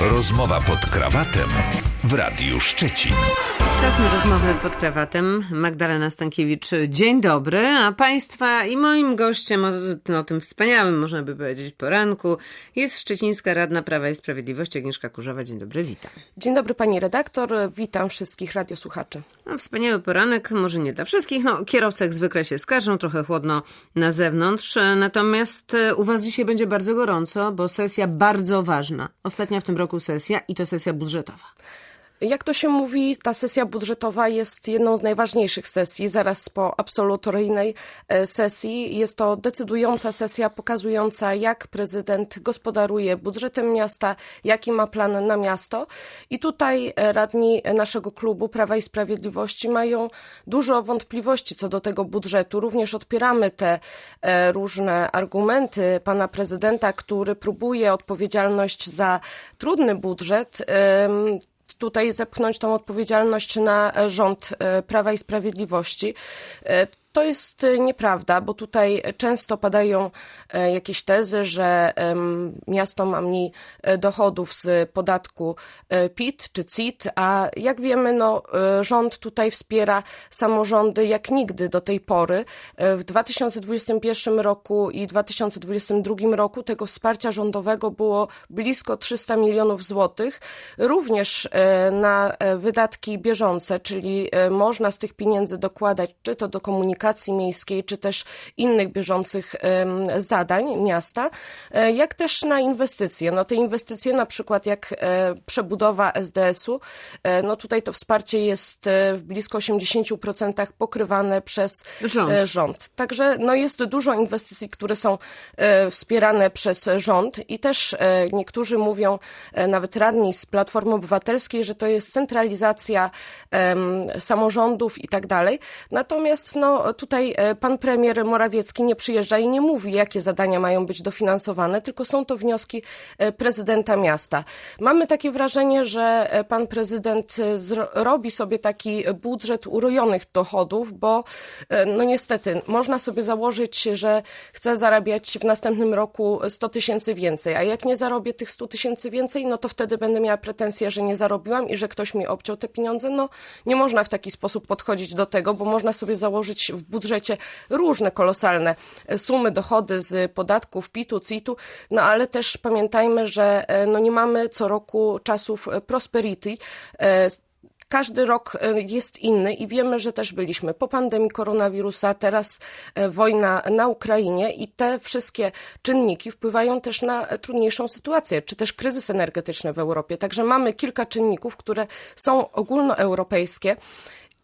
Rozmowa pod krawatem w Radiu Szczecin. Czas na rozmowę pod krawatem. Magdalena Stankiewicz, dzień dobry. A Państwa i moim gościem o, no, tym wspaniałym, można by powiedzieć, poranku jest Szczecińska Radna Prawa i Sprawiedliwości Agnieszka Kurzowa. Dzień dobry, witam. Dzień dobry pani redaktor, witam wszystkich radiosłuchaczy. No, wspaniały poranek, może nie dla wszystkich. No, kierowcy jak zwykle się skarżą, trochę chłodno na zewnątrz. Natomiast e, u Was dzisiaj będzie bardzo gorąco, bo sesja bardzo ważna. Ostatnia w tym roku sesja i to sesja budżetowa. Jak to się mówi, ta sesja budżetowa jest jedną z najważniejszych sesji, zaraz po absolutoryjnej e, sesji. Jest to decydująca sesja pokazująca, jak prezydent gospodaruje budżetem miasta, jaki ma plan na miasto. I tutaj e, radni naszego klubu Prawa i Sprawiedliwości mają dużo wątpliwości co do tego budżetu. Również odpieramy te e, różne argumenty pana prezydenta, który próbuje odpowiedzialność za trudny budżet tutaj zepchnąć tą odpowiedzialność na rząd e, Prawa i Sprawiedliwości. E, to jest y, nieprawda, bo tutaj często padają e, jakieś tezy, że miasto ma mniej e, dochodów z podatku e, PIT czy CIT, a jak wiemy, no, rząd tutaj wspiera samorządy jak nigdy do tej pory. W 2021 roku i 2022 roku tego wsparcia rządowego było blisko 300 milionów złotych, również na wydatki bieżące, czyli można z tych pieniędzy dokładać czy to do komunikacji, komunikacji miejskiej, czy też innych bieżących zadań miasta, e, jak też na inwestycje. No te inwestycje na przykład jak e, przebudowa SDS-u, e, no tutaj to wsparcie jest w blisko 80% pokrywane przez rząd. rząd. Także no jest dużo inwestycji, które są wspierane przez rząd i też niektórzy mówią, nawet radni z Platformy Obywatelskiej, że to jest centralizacja samorządów i tak dalej. Natomiast no, tutaj e, pan premier Morawiecki nie przyjeżdża i nie mówi, jakie zadania mają być dofinansowane, tylko są to wnioski e, prezydenta miasta. Mamy takie wrażenie, że e, pan prezydent robi sobie taki budżet urojonych dochodów, bo no niestety można sobie założyć, że chce zarabiać w następnym roku 100 tysięcy więcej, a jak nie zarobię tych 100 tysięcy więcej, no to wtedy będę miała pretensję, że nie zarobiłam i że ktoś mi obciął te pieniądze. No nie można w taki sposób podchodzić do tego, bo można sobie założyć w budżecie różne kolosalne sumy, dochody z podatków PIT-u, CIT-u, no ale też pamiętajmy, że e, no nie mamy co roku czasów prosperity, e, każdy rok e, jest inny i wiemy, że też byliśmy po pandemii koronawirusa, teraz wojna na Ukrainie i te wszystkie czynniki wpływają też na trudniejszą sytuację, czy też kryzys energetyczny w Europie. Także mamy kilka czynników, które są ogólnoeuropejskie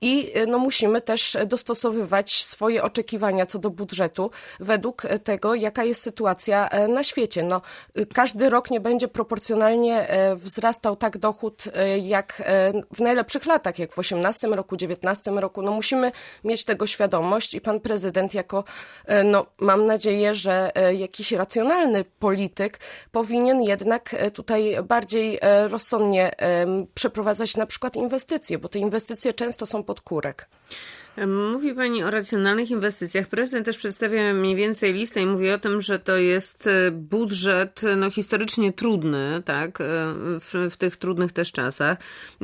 i e, no, musimy też dostosowywać swoje oczekiwania co do budżetu według tego, jaka jest sytuacja e, na świecie. No, każdy rok nie będzie proporcjonalnie e, wzrastał tak dochód jak w najlepszych latach, jak w 18 roku, 19 roku. No, musimy mieć tego świadomość i pan prezydent jako, no, mam nadzieję, że jakiś racjonalny polityk powinien jednak tutaj bardziej rozsądnie przeprowadzać na przykład inwestycje, bo te inwestycje często są podkórek. Mówi Pani o racjonalnych inwestycjach. Prezydent też przedstawia mniej więcej listę i mówi o tym, że to jest e, budżet no, historycznie trudny, tak, e, w, w tych trudnych też czasach.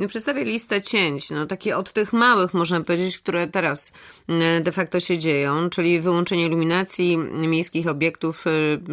Przedstawia listę cięć, no, takie od tych małych, można powiedzieć, które teraz e, de facto się dzieją, czyli wyłączenie iluminacji miejskich obiektów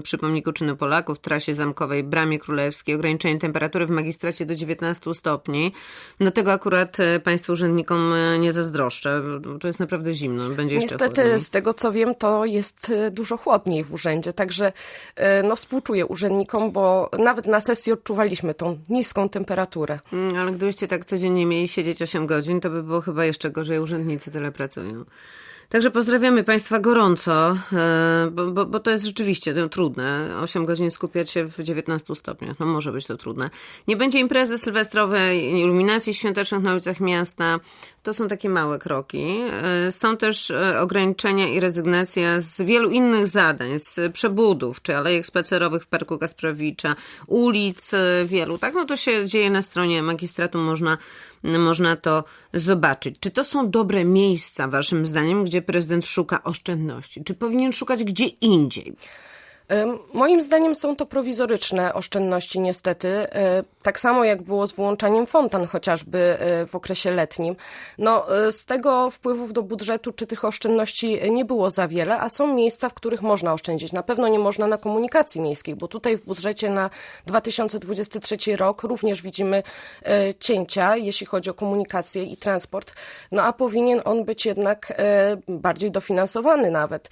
przy pomniku czynu Polaków, trasie zamkowej, Bramie Królewskiej, ograniczenie temperatury w magistracie do 19 stopni. No tego akurat Państwu urzędnikom nie zazdroszczę. To jest naprawdę zimno. Będzie jeszcze Niestety, chłodniej. z tego co wiem, to jest e, dużo chłodniej w urzędzie, także e, no, współczuję urzędnikom, bo nawet na sesji odczuwaliśmy tą niską temperaturę. Mm, ale gdybyście tak codziennie mieli siedzieć 8 godzin, to by było chyba jeszcze gorzej. Urzędnicy tyle pracują. Także pozdrawiamy Państwa gorąco, e, bo, bo, bo, to jest rzeczywiście no, trudne. 8 godzin skupiać się w 19 stopniach. No może być to trudne. Nie będzie imprezy sylwestrowej, iluminacji świątecznych na ulicach miasta. To są takie małe kroki. E, są też e, ograniczenia i rezygnacja z wielu innych zadań, z przebudów, czy alejek spacerowych w Parku Kasprowicza, ulic wielu. Tak, no to się dzieje na stronie magistratu, można można to zobaczyć. Czy to są dobre miejsca, Waszym zdaniem, gdzie prezydent szuka oszczędności? Czy powinien szukać gdzie indziej? Moim zdaniem są to prowizoryczne oszczędności niestety, e, tak samo jak było z wyłączaniem fontan chociażby e, w okresie letnim. No, e, z tego wpływów do budżetu czy tych oszczędności nie było za wiele, a są miejsca, w których można oszczędzić. Na pewno nie można na komunikacji miejskiej, bo tutaj w budżecie na 2023 rok również widzimy cięcia, jeśli chodzi o komunikację i transport, no a powinien on być jednak bardziej dofinansowany nawet,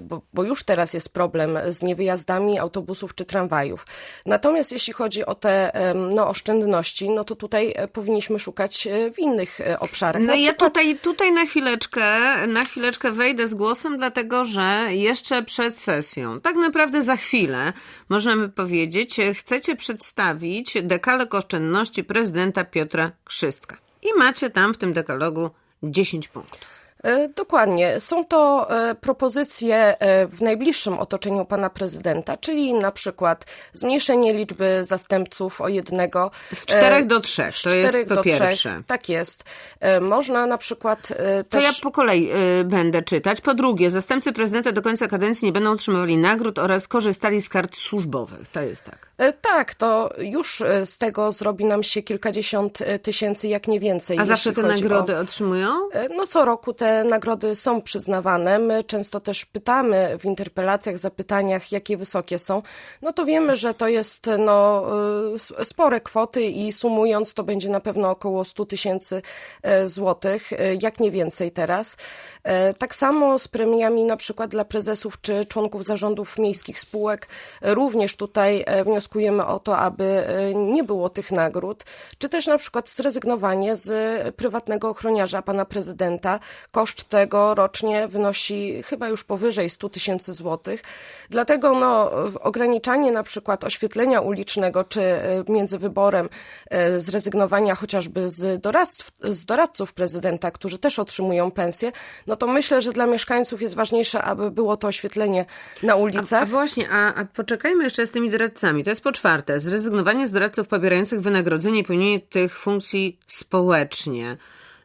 bo, bo już teraz jest problem z niewyjazdami autobusów czy tramwajów. Natomiast jeśli chodzi o te no, oszczędności, no to tutaj e, powinniśmy szukać e, w innych e, obszarach. No Na i ja przykład- tutaj, tutaj na chwileczkę, na chwileczkę wejdę z głosem, dlatego że jeszcze przed sesją, tak naprawdę za chwilę, możemy powiedzieć, chcecie przedstawić dekalog oszczędności prezydenta Piotra Krzystka. I macie tam w tym dekalogu 10 punktów. E, Dokładnie. Są to e, propozycje e, w najbliższym otoczeniu pana prezydenta, czyli na przykład zmniejszenie liczby zastępców o jednego. Z czterech do trzech, to jest po pierwsze. Trzech. Tak jest. Można na przykład e, To też... ja po kolei będę czytać. Po drugie, zastępcy prezydenta do końca kadencji nie będą otrzymywali nagród oraz korzystali z kart służbowych. To jest tak. Tak, to już z tego zrobi nam się kilkadziesiąt tysięcy, jak nie więcej. A zawsze te nagrody O... otrzymują? No co roku te nagrody są przyznawane. My często też pytamy w interpelacjach, zapytaniach, jakie wysokie są. No to wiemy, że to jest no, s- spore kwoty i sumując to będzie na pewno około 100 tysięcy e, złotych, e, jak nie więcej teraz. Tak samo z premiami na przykład dla prezesów czy członków zarządów miejskich spółek. Również tutaj wnioskujemy o to, aby nie było tych nagród, czy też na przykład zrezygnowanie z prywatnego ochroniarza pana prezydenta. Koszt tego rocznie wynosi chyba już powyżej 100 tysięcy złotych. Dlatego no, ograniczanie na przykład oświetlenia ulicznego, czy e, między wyborem e, zrezygnowania chociażby z, doradztw, z doradców prezydenta, którzy też otrzymują pensję, no to myślę, że dla mieszkańców jest ważniejsze, aby było to oświetlenie na A, ulicach. a właśnie, a, a poczekajmy jeszcze z tymi doradcami. To jest po czwarte, zrezygnowanie z doradców pobierających wynagrodzenie i pełnienie tych funkcji społecznie.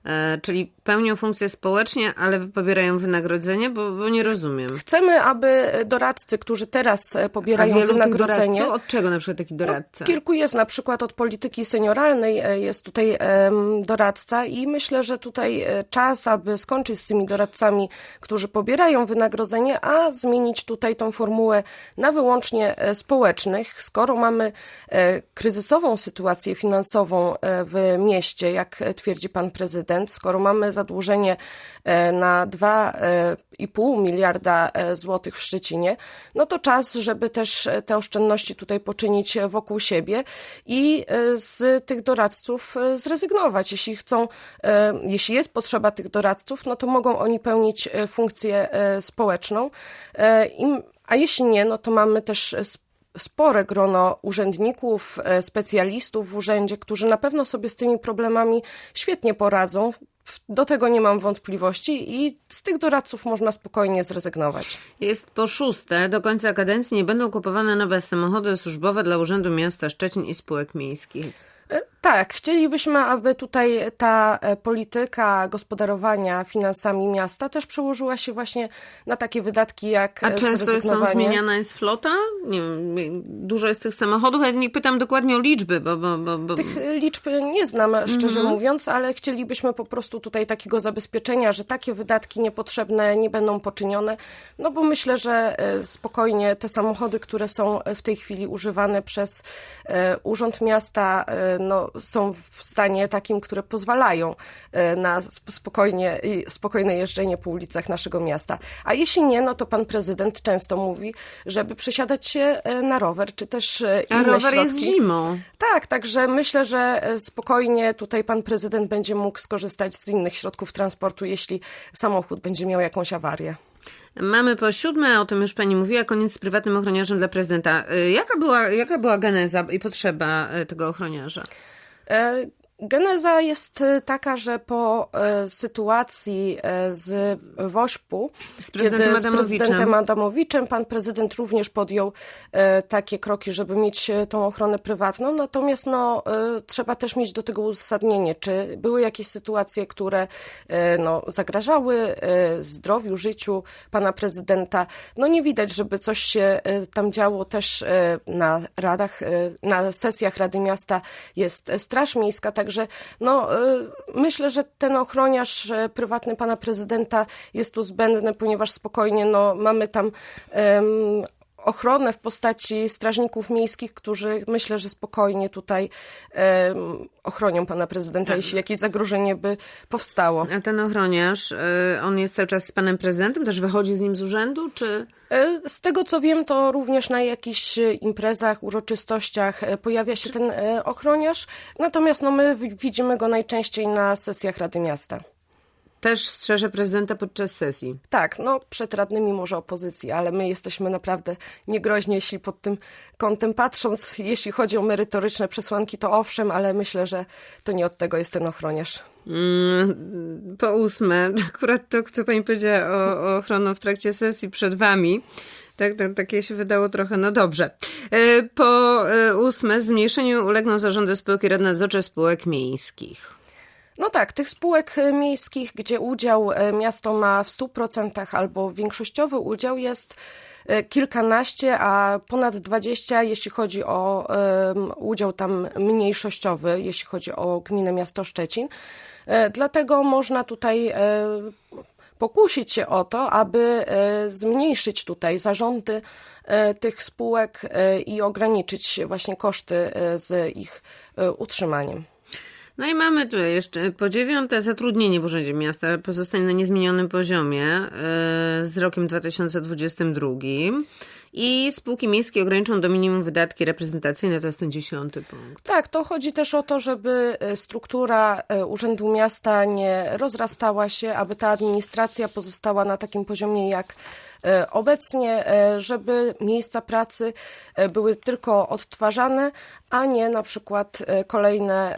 E, czyli pełnią funkcje społecznie, ale pobierają wynagrodzenie, bo, bo nie rozumiem. Chcemy, aby doradcy, którzy teraz e, A pobierają wielu tych wynagrodzenie, doradców? Od czego na przykład taki doradca? Kilku jest na przykład od polityki senioralnej, e, jest tutaj em, doradca i myślę, że tutaj czas, aby skończyć z tymi doradcami, którzy pobierają wynagrodzenie, a zmienić tutaj tą formułę na wyłącznie społecznych. Skoro mamy kryzysową sytuację finansową w mieście, jak twierdzi pan prezydent, skoro mamy zadłużenie e, na 2,5 miliarda e, złotych w Szczecinie, no to czas, żeby też e, te oszczędności tutaj poczynić e, wokół siebie i e, z tych doradców e, zrezygnować. Jeśli chcą, e, jeśli jest potrzeba tych doradców, no to mogą oni pełnić e, funkcję e, społeczną. E, A jeśli nie, no to mamy też e, spore grono urzędników, e, specjalistów w urzędzie, którzy na pewno sobie z tymi problemami świetnie poradzą. Do tego nie mam wątpliwości i z tych doradców można spokojnie zrezygnować. Jest po szóste, do końca kadencji nie będą kupowane nowe samochody służbowe dla Urzędu Miasta Szczecin i spółek miejskich. Tak, chcielibyśmy, aby tutaj ta e, polityka gospodarowania finansami miasta też przełożyła się właśnie na takie wydatki jak A e, często są zmieniana jest flota? Nie wiem, dużo jest tych samochodów. Ja nie pytam dokładnie o liczby, bo... bo, bo, bo... Tych liczb nie znam, szczerze Mhm. mówiąc, ale chcielibyśmy po prostu tutaj takiego zabezpieczenia, że takie wydatki niepotrzebne nie będą poczynione, no bo myślę, że e, spokojnie te samochody, które są w tej chwili używane przez Urząd Miasta, e, no, są w stanie takim, które pozwalają e, na sp- spokojnie, spokojne jeżdżenie po ulicach naszego miasta. A jeśli nie, no to pan prezydent często mówi, żeby przesiadać się e, na rower, czy też e, A inne rower środki. jest zimą. Tak, także myślę, że spokojnie tutaj pan prezydent będzie mógł skorzystać z innych środków transportu, jeśli samochód będzie miał jakąś awarię. Mamy po siódme, o tym już pani mówiła, koniec z prywatnym ochroniarzem dla prezydenta. Jaka była, jaka była geneza i potrzeba tego ochroniarza? E, Geneza jest e, taka, że po e, sytuacji e, z Wośpu, Z prezydentem kiedy z prezydentem Adamowiczem, pan prezydent również podjął takie kroki, żeby mieć tą ochronę prywatną. Natomiast no, trzeba też mieć do tego uzasadnienie, czy były jakieś sytuacje, które no, zagrażały zdrowiu, życiu pana prezydenta. No nie widać, żeby coś się tam działo też na radach, na sesjach Rady Miasta jest Straż Miejska, także no, e, myślę, że ten ochroniarz e, prywatny pana prezydenta jest tu zbędny, ponieważ spokojnie no, mamy tam em, ochronę w postaci strażników miejskich, którzy myślę, że spokojnie tutaj em, ochronią pana prezydenta, jeśli jakieś zagrożenie by powstało. A ten ochroniarz, y, on jest cały czas z panem prezydentem? Też wychodzi z nim z urzędu, czy... E, Z tego co wiem, to również na jakichś e, imprezach, uroczystościach e, pojawia się ten e, ochroniarz, natomiast no, my wi- widzimy go najczęściej na sesjach Rady Miasta. Też strzeże prezydenta podczas sesji. Tak, no przed radnymi może opozycji, ale my jesteśmy naprawdę niegroźni, jeśli pod tym kątem patrząc, jeśli chodzi o merytoryczne przesłanki, to owszem, ale myślę, że to nie od tego jest ten ochroniarz. Mm, Po ósme, akurat to, co pani powiedziała o, o ochroną w trakcie sesji przed wami, tak, tak, takie się wydało trochę, no dobrze. E, Po e, ósme, zmniejszeniu ulegną zarządy spółek i rad nadzorcze spółek miejskich. No tak, tych spółek e, miejskich, gdzie udział e, miasto ma w 100% albo większościowy udział jest e, kilkanaście, a ponad 20, jeśli chodzi o udział tam mniejszościowy, jeśli chodzi o gminę miasto Szczecin. Dlatego można tutaj pokusić się o to, aby zmniejszyć tutaj zarządy tych spółek i ograniczyć właśnie koszty z ich utrzymaniem. No i mamy tu jeszcze po dziewiąte zatrudnienie w Urzędzie Miasta pozostanie na niezmienionym poziomie e, z rokiem 2022 i spółki miejskie ograniczą do minimum wydatki reprezentacyjne, to jest ten dziesiąty punkt. Tak, to chodzi też o to, żeby e, struktura e, Urzędu Miasta nie rozrastała się, aby ta administracja pozostała na takim poziomie jak obecnie, e, żeby miejsca pracy e, były tylko odtwarzane, a nie na przykład e, kolejne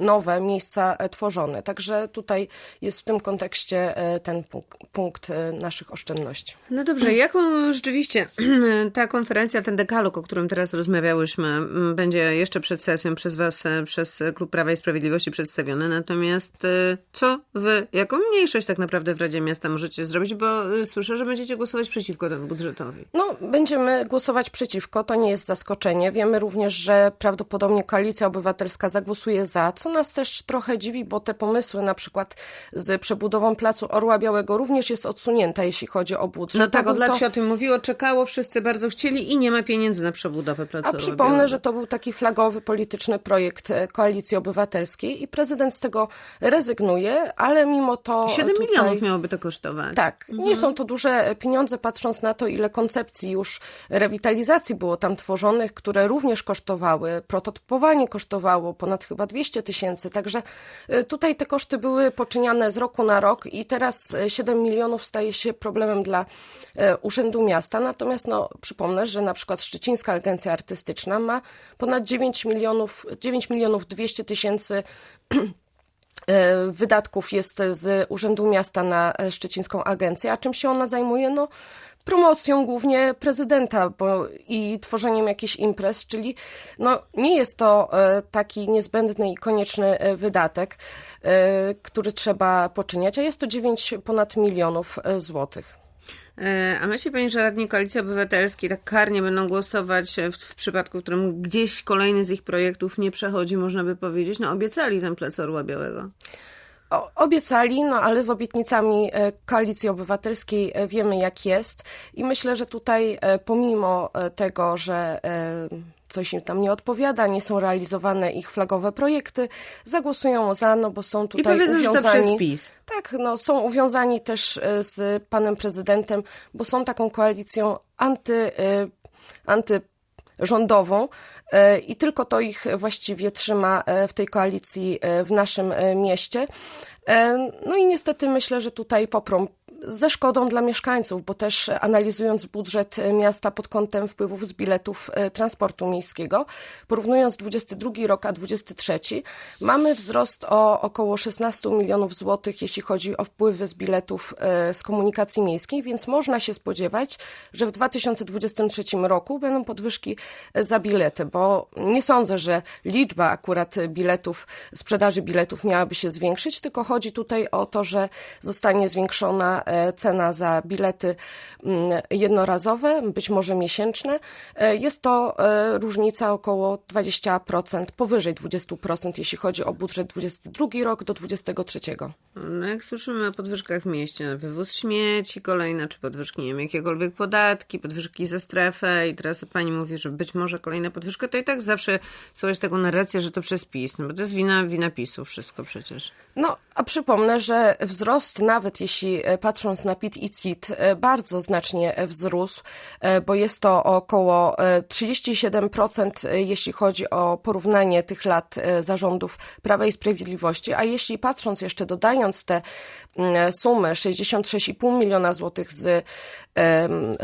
nowe miejsca e, tworzone. Także tutaj jest w tym kontekście e, ten punkt, punkt e, naszych oszczędności. No dobrze, jaką rzeczywiście ta konferencja, ten dekalog, o którym teraz rozmawiałyśmy, m, będzie jeszcze przed sesją przez Was, e, przez Klub Prawa i Sprawiedliwości przedstawiony. Natomiast e, co Wy, jaką mniejszość tak naprawdę w Radzie Miasta możecie zrobić, bo e, słyszę, że będziecie głosować przeciwko temu budżetowi. No, będziemy głosować przeciwko, to nie jest zaskoczenie. Wiemy również, że prawdopodobnie Koalicja Obywatelska zagłosuje za, co nas też trochę dziwi, bo te pomysły na przykład z przebudową Placu Orła Białego również jest odsunięta, jeśli chodzi o budżet. No tak, od lat to- się o tym mówiło, czekało, wszyscy bardzo chcieli i nie ma pieniędzy na przebudowę placu. A Orła przypomnę, Białego. że to był taki flagowy polityczny projekt e, Koalicji Obywatelskiej i prezydent z tego rezygnuje, ale mimo to 7 tutaj... milionów miałoby to kosztować. Tak, nie są to duże pieniądze, patrząc na to, ile koncepcji już rewitalizacji było tam tworzonych, które również kosztowały. Prototypowanie kosztowało ponad chyba 200 tysięcy, także y, tutaj te koszty były poczyniane z roku na rok i teraz y, 7 milionów staje się problemem dla y, Urzędu Miasta. Natomiast no, przypomnę, że na przykład Szczecińska Agencja Artystyczna ma ponad 9 milionów, 9 milionów 200 tysięcy wydatków jest z Urzędu Miasta na e, Szczecińską Agencję. A czym się ona zajmuje? No, promocją głównie prezydenta bo, i tworzeniem jakichś imprez, czyli no, nie jest to e, taki niezbędny i konieczny e, wydatek, e, który trzeba poczyniać, a jest to 9 ponad milionów e, złotych. E, A myśli Pani, że radni Koalicji Obywatelskiej tak karnie będą głosować w, w przypadku, w którym gdzieś kolejny z ich projektów nie przechodzi, można by powiedzieć? No obiecali ten plec Orła Białego. Obiecali, no ale z obietnicami e, Koalicji Obywatelskiej e, wiemy jak jest i myślę, że tutaj e, pomimo tego, że coś im tam nie odpowiada, nie są realizowane ich flagowe projekty, zagłosują za, no bo są I tutaj powiedzą, że to przez PiS. Tak, no, są uwiązani też z panem prezydentem, bo są taką koalicją anty, e, antyrządową e, i tylko to ich właściwie trzyma e, w tej koalicji e, w naszym mieście. No i niestety myślę, że tutaj poprą ze szkodą dla mieszkańców, bo też analizując budżet miasta pod kątem wpływów z biletów e, transportu miejskiego, porównując 22 rok a 23, mamy wzrost o około 16 milionów złotych, jeśli chodzi o wpływy z biletów e, z komunikacji miejskiej, więc można się spodziewać, że w 2023 roku będą podwyżki e, za bilety, bo nie sądzę, że liczba akurat biletów, sprzedaży biletów miałaby się zwiększyć, tylko chodzi tutaj o to, że zostanie zwiększona e, cena za bilety mm, jednorazowe, być może miesięczne. E, Jest to e, różnica około 20%, powyżej 20%, jeśli chodzi o budżet 22 rok do 23. No jak słyszymy o podwyżkach w mieście, wywóz śmieci kolejne, czy podwyżki, nie wiem, jakiekolwiek podatki, podwyżki za strefę i teraz pani mówi, że być może kolejna podwyżka, to i tak zawsze słychać taką narrację, że to przez PiS, no bo to jest wina, wina PiSu wszystko przecież. No, a przypomnę, że wzrost, nawet jeśli e, patrząc na PIT i CIT, e, bardzo znacznie e, wzrósł, e, bo jest to około e, 37%, e, jeśli chodzi o porównanie tych lat zarządów Prawa i Sprawiedliwości, a jeśli patrząc jeszcze dodając te mm, sumy 66,5 miliona złotych z,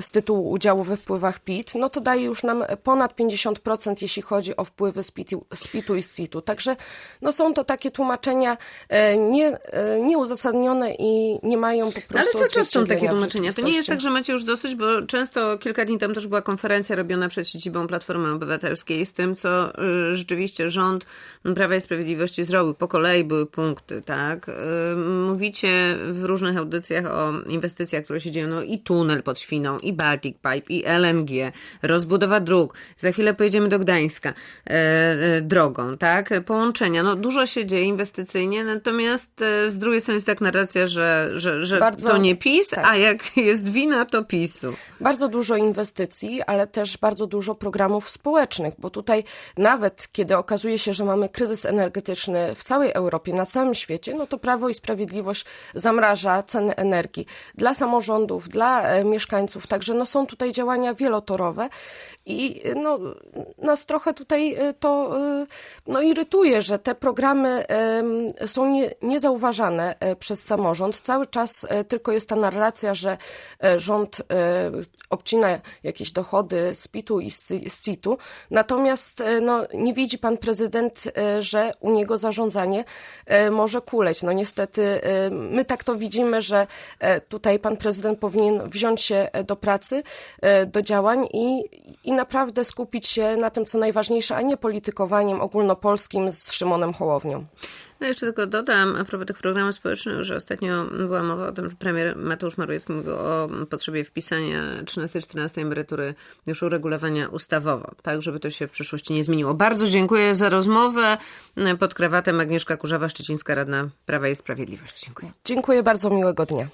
z tytułu udziału we wpływach PIT, no to daje już nam ponad 50%, jeśli chodzi o wpływy z PIT-u, z PIT-u i z CIT-u. Także no są to takie tłumaczenia nie, nieuzasadnione i nie mają po No ale cały czas są takie tłumaczenia. To nie jest tak, że macie już dosyć, bo często kilka dni temu też była konferencja robiona przed siedzibą Platformy Obywatelskiej z tym, co y, rzeczywiście rząd Prawa i Sprawiedliwości zrobił. Po kolei były punkty, tak? Y, mówicie w różnych audycjach o inwestycjach, które się dzieją, no i tunel pod Świną, i Baltic Pipe, i LNG, rozbudowa dróg. Za chwilę pojedziemy do Gdańska e, drogą, tak? Połączenia. No dużo się dzieje inwestycyjnie, natomiast z drugiej strony jest tak narracja, że, że, że Bardzo- to nie PiS, tak. a jak jest wina, to PiSu. Bardzo dużo inwestycji, ale też bardzo dużo programów społecznych, bo tutaj nawet kiedy okazuje się, że mamy kryzys energetyczny w całej Europie, na całym świecie, no to Prawo i Sprawiedliwość zamraża ceny energii dla samorządów, dla e, mieszkańców. Także no są tutaj działania wielotorowe i e, no, nas trochę tutaj e, to no, irytuje, że te programy są nie, niezauważane przez samorząd. Cały czas e, tylko jest ta narracja, że e, rząd e, obcina jakieś dochody z PIT-u i z CIT-u. Natomiast e, no, nie widzi pan prezydent, że u niego zarządzanie może kuleć. No niestety my tak to widzimy, że tutaj pan prezydent powinien wziąć się do pracy, do działań i, i naprawdę skupić się na tym, co najważniejsze, a nie politykowaniem ogólnopolskim z Szymonem Hołownią. No jeszcze tylko dodam, a propos tych programów społecznych, że ostatnio była mowa o tym, że premier Mateusz Morawiecki mówił o potrzebie wpisania 13-14 emerytury już uregulowania ustawowo, tak żeby to się w przyszłości nie zmieniło. Bardzo dziękuję za rozmowę. Pod krawatem Agnieszka Kurzawa-Szczecińska, radna Prawa i Sprawiedliwości. Dziękuję. Dziękuję bardzo, miłego dnia.